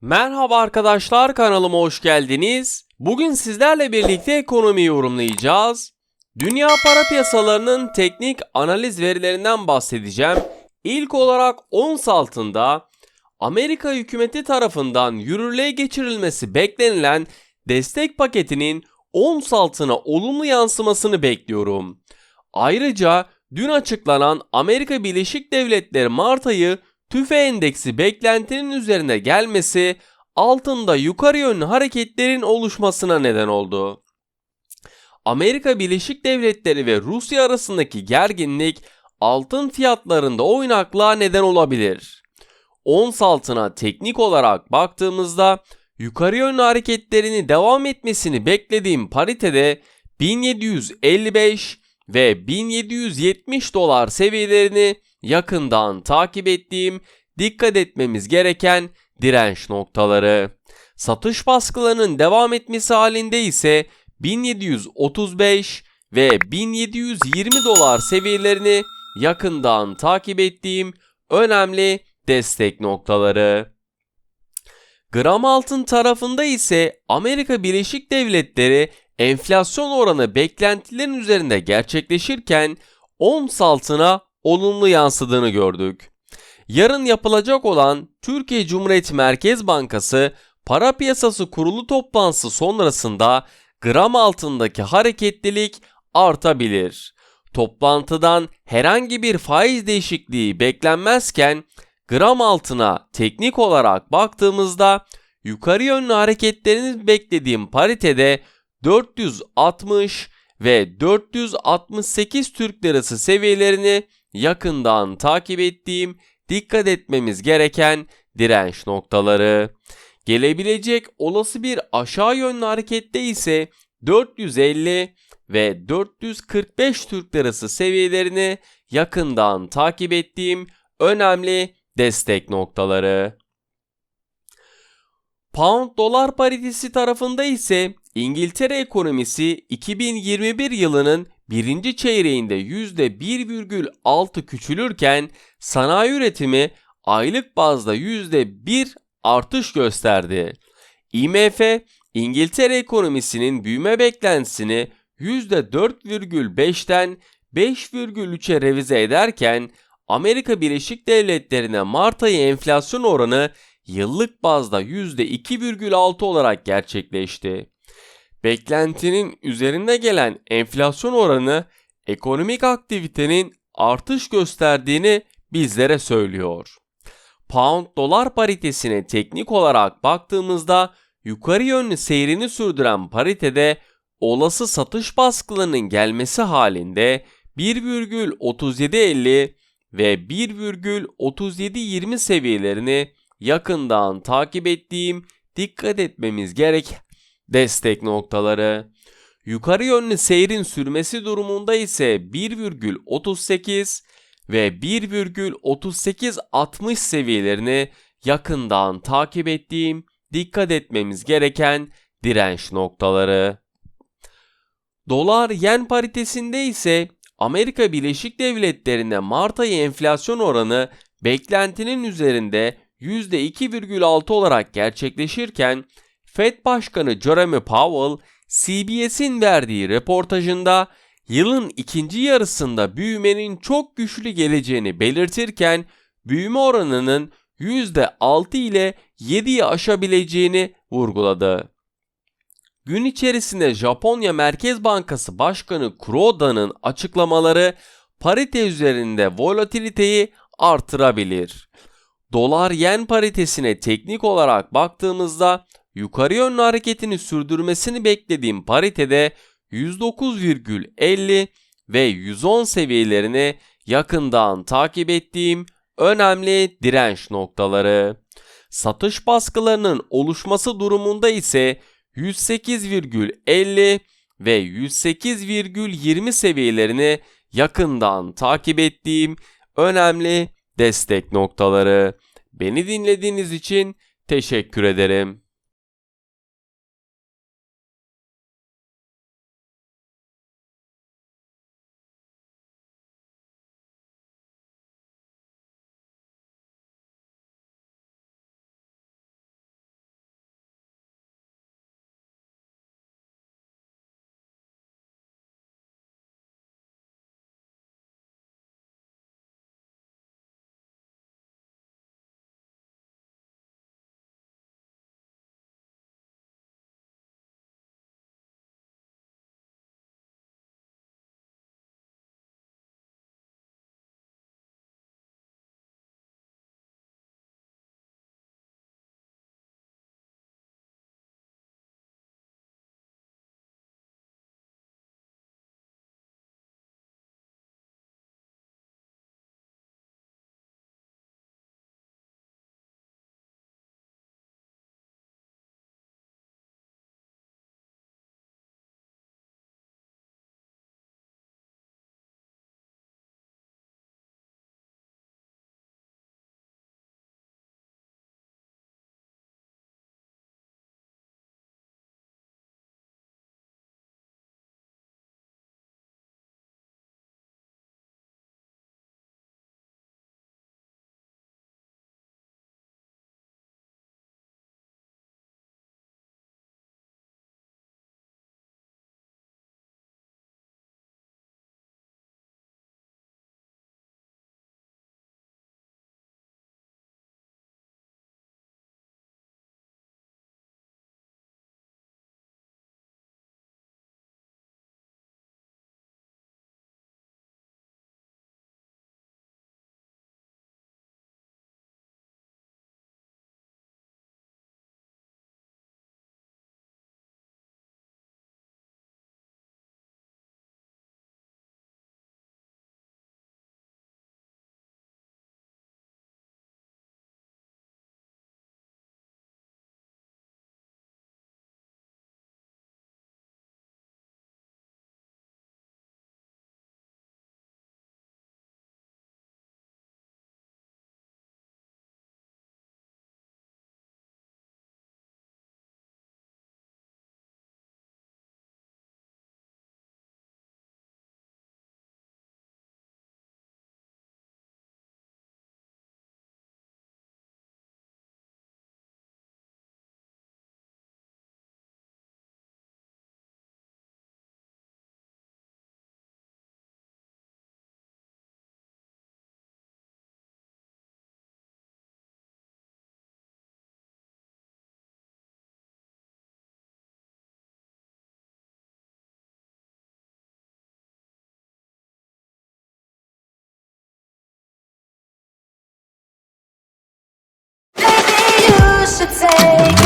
Merhaba arkadaşlar kanalıma hoş geldiniz. Bugün sizlerle birlikte ekonomi yorumlayacağız. Dünya para piyasalarının teknik analiz verilerinden bahsedeceğim. İlk olarak ons altında Amerika hükümeti tarafından yürürlüğe geçirilmesi beklenilen destek paketinin ons altına olumlu yansımasını bekliyorum. Ayrıca dün açıklanan Amerika Birleşik Devletleri Mart ayı tüfe endeksi beklentinin üzerine gelmesi altında yukarı yönlü hareketlerin oluşmasına neden oldu. Amerika Birleşik Devletleri ve Rusya arasındaki gerginlik altın fiyatlarında oynaklığa neden olabilir. Ons altına teknik olarak baktığımızda yukarı yönlü hareketlerini devam etmesini beklediğim paritede 1755 ve 1770 dolar seviyelerini yakından takip ettiğim, dikkat etmemiz gereken direnç noktaları. Satış baskılarının devam etmesi halinde ise 1735 ve 1720 dolar seviyelerini yakından takip ettiğim önemli destek noktaları. Gram altın tarafında ise Amerika Birleşik Devletleri enflasyon oranı beklentilerin üzerinde gerçekleşirken ons altına olumlu yansıdığını gördük. Yarın yapılacak olan Türkiye Cumhuriyet Merkez Bankası para piyasası kurulu toplantısı sonrasında gram altındaki hareketlilik artabilir. Toplantıdan herhangi bir faiz değişikliği beklenmezken gram altına teknik olarak baktığımızda yukarı yönlü hareketlerini beklediğim paritede 460 ve 468 Türk Lirası seviyelerini yakından takip ettiğim, dikkat etmemiz gereken direnç noktaları. Gelebilecek olası bir aşağı yönlü harekette ise 450 ve 445 Türk Lirası seviyelerini yakından takip ettiğim önemli destek noktaları. Pound dolar paritesi tarafında ise İngiltere ekonomisi 2021 yılının birinci çeyreğinde %1,6 küçülürken sanayi üretimi aylık bazda %1 artış gösterdi. IMF, İngiltere ekonomisinin büyüme beklentisini %4,5'ten 5,3'e revize ederken Amerika Birleşik Devletleri'ne Mart ayı enflasyon oranı yıllık bazda %2,6 olarak gerçekleşti. Beklentinin üzerinde gelen enflasyon oranı ekonomik aktivitenin artış gösterdiğini bizlere söylüyor. Pound dolar paritesine teknik olarak baktığımızda yukarı yönlü seyrini sürdüren paritede olası satış baskılarının gelmesi halinde 1,3750 ve 1,3720 seviyelerini yakından takip ettiğim, dikkat etmemiz gerek destek noktaları. Yukarı yönlü seyrin sürmesi durumunda ise 1,38 ve 1,3860 seviyelerini yakından takip ettiğim, dikkat etmemiz gereken direnç noktaları. Dolar yen paritesinde ise Amerika Birleşik Devletleri'nde Mart ayı enflasyon oranı beklentinin üzerinde %2,6 olarak gerçekleşirken Fed Başkanı Jerome Powell CBS'in verdiği röportajında yılın ikinci yarısında büyümenin çok güçlü geleceğini belirtirken büyüme oranının %6 ile 7'yi aşabileceğini vurguladı. Gün içerisinde Japonya Merkez Bankası Başkanı Kuroda'nın açıklamaları parite üzerinde volatiliteyi artırabilir. Dolar yen paritesine teknik olarak baktığımızda yukarı yönlü hareketini sürdürmesini beklediğim paritede 109,50 ve 110 seviyelerini yakından takip ettiğim önemli direnç noktaları. Satış baskılarının oluşması durumunda ise 108,50 ve 108,20 seviyelerini yakından takip ettiğim önemli destek noktaları. Beni dinlediğiniz için teşekkür ederim. Should take